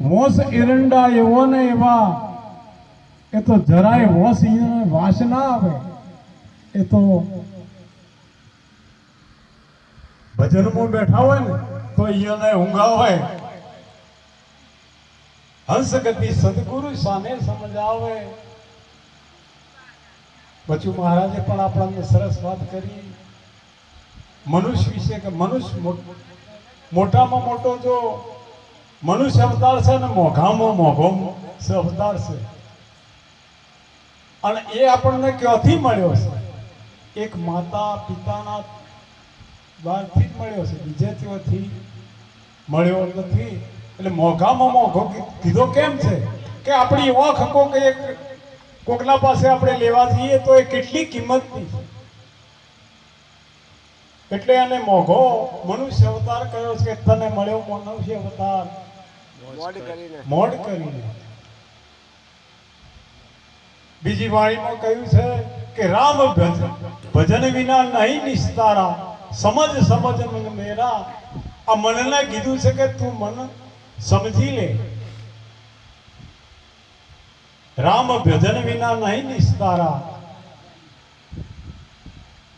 Wash એરંડા એવો ને એવા. એ તો જરાય વોસ વાસ ના આવે. એ તો ભજનમાં બેઠા હોય ને, તો ઈને ઊંઘા હોય. હંસ ગતિ સદગુરુ સામે સમજાવે. બચુ મહારાજે પણ આપણને સરસ વાત કરી. મનુષ્ય વિશે કે મનુષ્ય મોટામાં મોટો જો મનુષ્ય અવતાર છે ને મોઘામાં મોઘો અવતાર છે. અને એ આપણને ક્યાંથી મળ્યો છે? એક માતા પિતાના બહારથી જ મળ્યો છે, બીજે મળ્યો નથી. એટલે મોઘામાં મોઘો કીધો કેમ છે? કે આપણી ઓખ કોક એક, કોકના પાસે આપણે લેવા જઈએ તો એ કેટલી કિંમતની છે? એટલે એને મોઘો મનુષ્ય અવતાર કયો છે? તને મળ્યો મનુષ્ય અવતાર. મોડ કરીને મોડ કરીને બીજી વાણીમાં કહ્યું છે કે રામ ભજન ભજન વિના નહીં નિસ્તારા સમજ સમજ મન મેરા આ મનને કીધું છે કે તું મન સમજી લે રામ ભજન વિના નહીં નિસ્તારા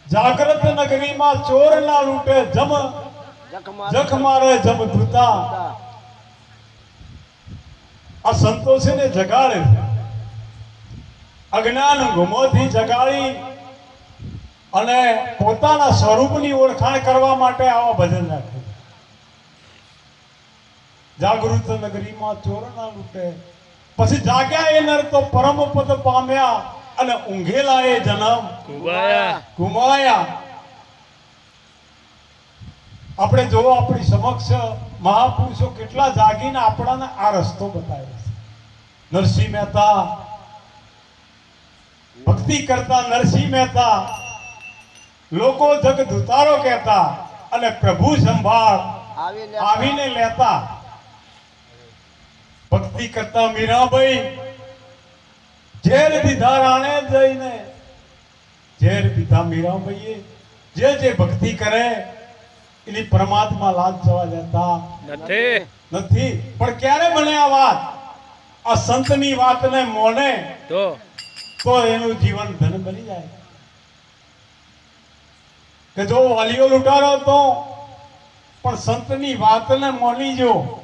જાગ્રત નગરીમાં ચોર ના લૂંટે જમ જખ મારે જખ મારે જમ ધૂતા આ સંતોષીને જગાડે છે. અજ્ઞાન ગુમોથી જગાડી અને પોતાના સ્વરૂપની ઓળખાણ કરવા માટે આવા ભજન રાખે જાગૃત નગરીમાં ચોરણા લૂટે. પછી જાગ્યા એ નર તો પરમ પદ પામ્યા અને ઊંઘેલા એ જન્મ. ગુમાયા. આપણે જોવો આપણી સમક્ષ મહાપુરુષો કેટલા જાગીને આપણાને આ રસ્તો બતાવ્યો છે. નરસિંહ મહેતા ભક્તિ કરતા નરસિંહ મહેતા લોકો જગ ધુતારો કહેતા અને પ્રભુ સંભાળ આવીને લેતા. ભક્તિ કરતા મીરાબાઈ ઝેર દીધા રાણે જઈને. ઝેર દીધા મીરાબાઈએ. જે જે ભક્તિ કરે એની પરમાત્મા લાજ જવા દેતા નથી. નથી. પણ ક્યારે બને આ વાત? આ સંતની વાતને મોને તો? તો એનું જીવન ધન બની જાય. કે જો વાલીઓ લૂંટારો તો? પણ સંતની વાતને મોની જો.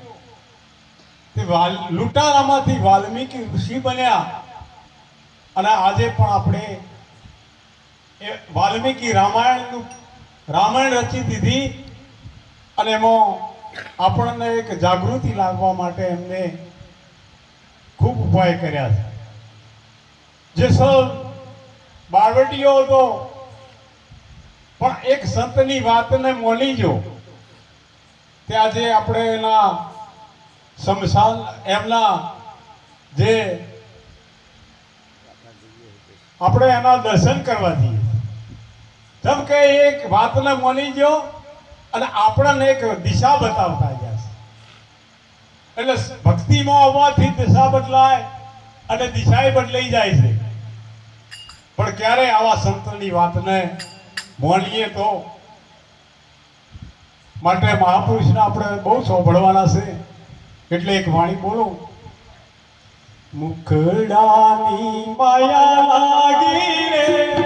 તે વાલ લૂંટારામાંથી વાલ્મીકી ઋષિ બન્યા. અને આજે પણ આપણે એ વાલ્મીકી રામાયણનું રામાયણ રચી દીધી. અને એમાં આપણને એક જાગૃતિ લાગવા માટે એમને ખૂબ ઉપાય કર્યા છે. જે સર બાળવટીયો હતો, પણ એક સંતની વાતને મોલી જો. તે આજે આપણે એના સમસાન એમના જે આપણે એના દર્શન કરવા જઈએ. જેમ કે એક વાતને મોની જો અને આપણને એક દિશા બતાવતા ગયા છે. એટલે ભક્તિમાં આવવાથી દિશા બદલાય અને દિશાએ બદલાઈ જાય છે. પણ ક્યારે આવા સંતની વાતને માનીએ તો માટે મહાપુરુષને આપણે બહુ સાંભળવાના છે. એટલે એક વાણી બોલો. મુખડાની માયા લાગી રે.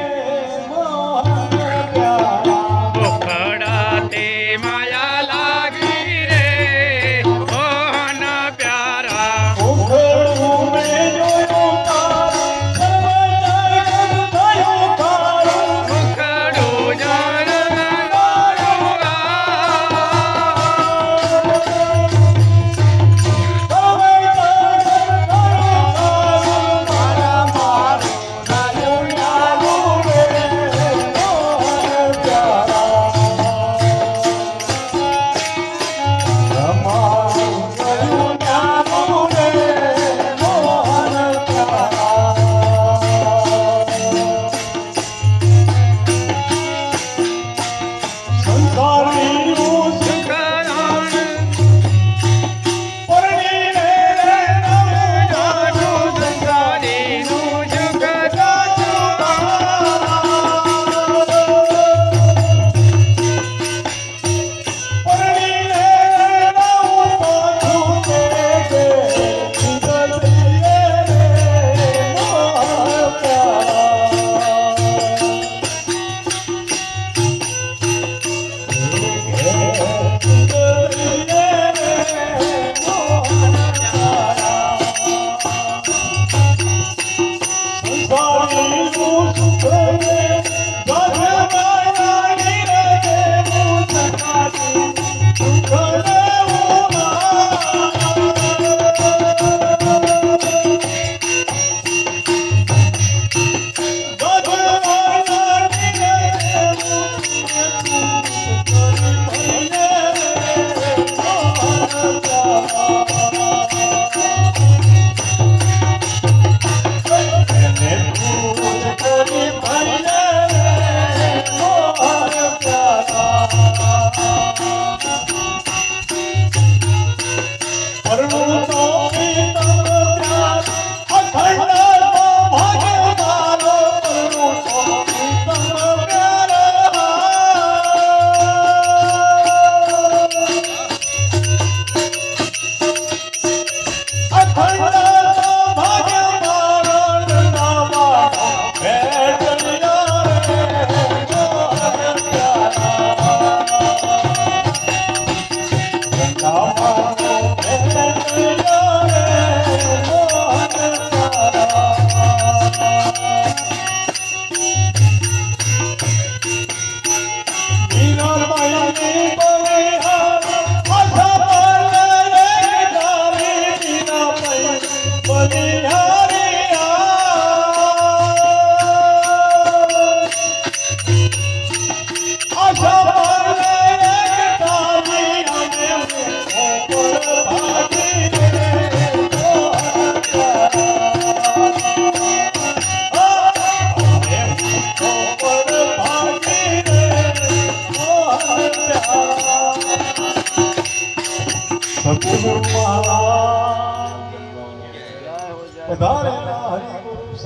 সব